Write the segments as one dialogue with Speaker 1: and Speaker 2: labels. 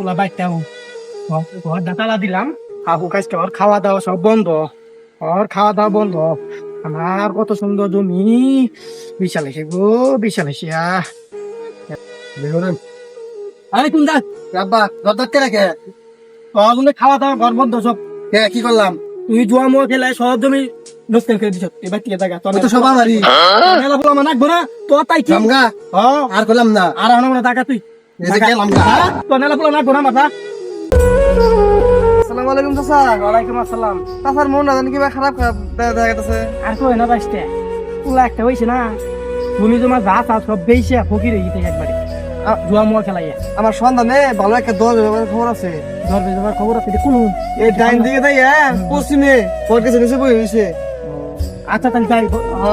Speaker 1: পোলা বাইতে ঘর ডাতালা দিলাম। কাকু কাজকে ওর খাওয়া দাওয়া সব বন্ধ। ওর খাওয়া দাওয়া বন্ধ। আমার কত সুন্দর জমি। বিশাল এসে গো বিশাল এসে আরে কোন দা
Speaker 2: আব্বা দরদারতে রাখে?
Speaker 1: তোর খাওয়া দাওয়া ঘর বন্ধ সব।
Speaker 2: কে কি করলাম?
Speaker 1: তুই জুয়া মুয়া খেলায় সব জমি নষ্ট করে দিছ এবার টিকে থাকা তোর
Speaker 2: তো সব আমারই
Speaker 1: মেলা পোলা মানে রাখব না তোর তাই কি হ্যাঁ
Speaker 2: আর করলাম না।
Speaker 1: আর না টাকা তুই।
Speaker 2: এই যে গেলাম গা।
Speaker 1: তো নেলা পোলা না গোনা মাথা?
Speaker 3: আসসালামু আলাইকুম চাচা।
Speaker 1: ওয়ালাইকুম আসসালাম।
Speaker 3: চাচার মন না জানি কিবা খারাপ খারাপ দেখা দেখা গেছে
Speaker 1: আর কই না বাইসতে পোলা একটা হইছে না তুমি তোমার যা চা সব বেইছে ফকির হয়ে গেছে একবারে। জুয়া মুয়া খেলাইয়া।
Speaker 3: আমার সন্ধানে ভালো একটা খবর আছে।
Speaker 1: খবর আছে কোন
Speaker 3: এই ডাইন দিকে তাই হ্যাঁ পশ্চিমে। কিছু নিচে বই হয়েছে
Speaker 1: আচ্ছা তাহলে যাই।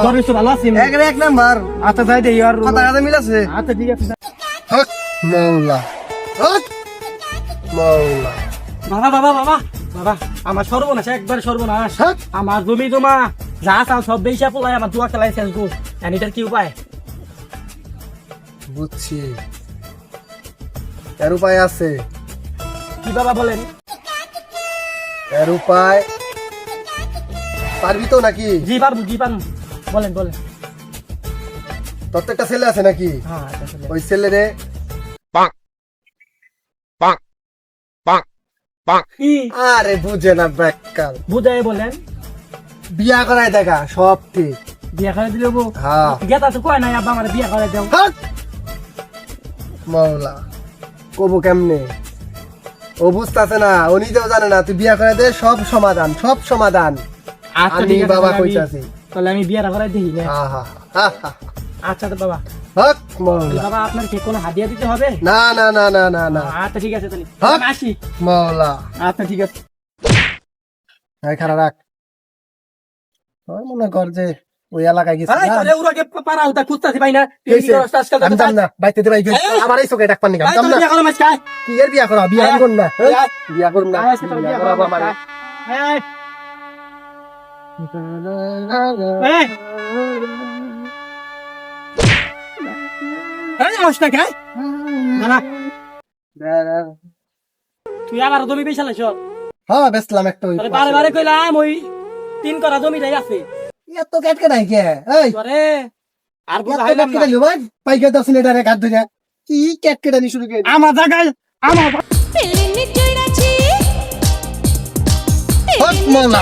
Speaker 1: ধরবে ভালো আছি
Speaker 3: এক নাম্বার।
Speaker 1: আচ্ছা যাই
Speaker 3: কথা মিল আছে?
Speaker 1: আচ্ছা ঠিক আছে
Speaker 2: হক মৌলা। মৌলা।
Speaker 1: বাবা বাবা বাবা বাবা আমার সর্বনাশ একবার সর্বনাশ। আমার জমি জমা যা চা সব বেইসা পোলাই আমার জুয়া খেলাই শেষ গো। এটার কি উপায়?
Speaker 2: বুঝছি। এর উপায় আছে।
Speaker 1: কি বাবা বলেন?
Speaker 2: এর উপায়? পারবি তো নাকি?
Speaker 1: জি পারব জি পারব। বলেন বলেন।
Speaker 2: তোর তো একটা ছেলে আছে নাকি?
Speaker 1: হ্যাঁ।
Speaker 2: ওই ছেলেরে
Speaker 1: কি
Speaker 2: আরে বুঝে না ব্যাককাল।
Speaker 1: বুঝাই বলেন।
Speaker 2: বিয়া করায় দেখা সব ঠিক।
Speaker 1: বিয়া করে দিলে গো
Speaker 2: হ্যাঁ।
Speaker 1: গেতা তো কয় নাই আব্বা আমার বিয়া করে দেও।
Speaker 2: হক মৌলা কেমনে? ও বুঝতেছে না ও নিজেও জানে না তুই বিয়া করে দে সব সমাধান সব সমাধান।
Speaker 1: আচ্ছা,
Speaker 2: আমি বাবা
Speaker 1: তাহলে আমি-
Speaker 2: কইতাছি
Speaker 1: তাহলে আমি বিয়াটা করে দিই না।
Speaker 2: আহা হা হা।
Speaker 1: আচ্ছা তো বাবা।
Speaker 2: হক মৌলা
Speaker 1: বাবা আপনার কি কোনো হাদিয়া দিতে হবে?
Speaker 2: না না না না না না।
Speaker 1: আচ্ছা ঠিক আছে তাহলে।
Speaker 2: হ্যাঁ?
Speaker 1: আমি আসি।
Speaker 2: মৌলা
Speaker 1: আচ্ছা ঠিক আছে।
Speaker 2: এই খারাপ রাখ। তোর মনে কর যে ওই এলাকায় গেছি
Speaker 1: আরে? তোরে উড়াকে পারা না?
Speaker 2: আমি না বাইতে দে আমার এই চোখে ডাক পানি গাম না।
Speaker 1: বিয়া করো মাছ খায়
Speaker 2: কি এর বিয়া করা? বিয়া না বিয়া করুন না। বিয়া করাবো
Speaker 1: এই! এই এই মাছটা তুই আবার জমি বেশা লাইছ?
Speaker 2: হ্যাঁ বেসলাম একটা ওই
Speaker 1: বারে বারে কইলাম ওই তিন করা জমিটাই আছে।
Speaker 2: এত কেট কেটাই কে? এই
Speaker 1: তোরে আর
Speaker 2: এত
Speaker 1: বুঝাইলাম
Speaker 2: কেট
Speaker 1: না।
Speaker 2: কেটাই ভাই। পাইকে দশ লিটারে কাট ধরে। কি কেট কেটানি শুরু করে?
Speaker 1: আমার জায়গায় আমার
Speaker 2: হক মৌলা।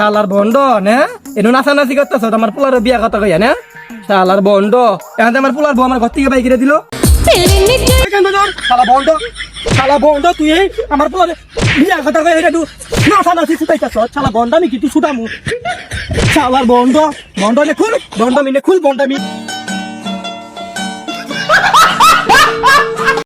Speaker 1: শালার বন্ড না? এনু নাচা নাচি করতেছ আমার পোলার বিয়া কথা কইয়া, না? শালার বন্ধ। এখন আমার পোলার বউ আমার ঘর থেকে বাইক দিল। শালা বন্ড শালা বন্ড তুই আমার পোলার বিয়া কথা কইয়া নাচা নাচি ছুটাইতেছ শালা বন্ড আমি কি তুই ছুটামু। শালার বন্ড বন্ড নে খুল, বন্ধ মিনে খুল বন্ড মি।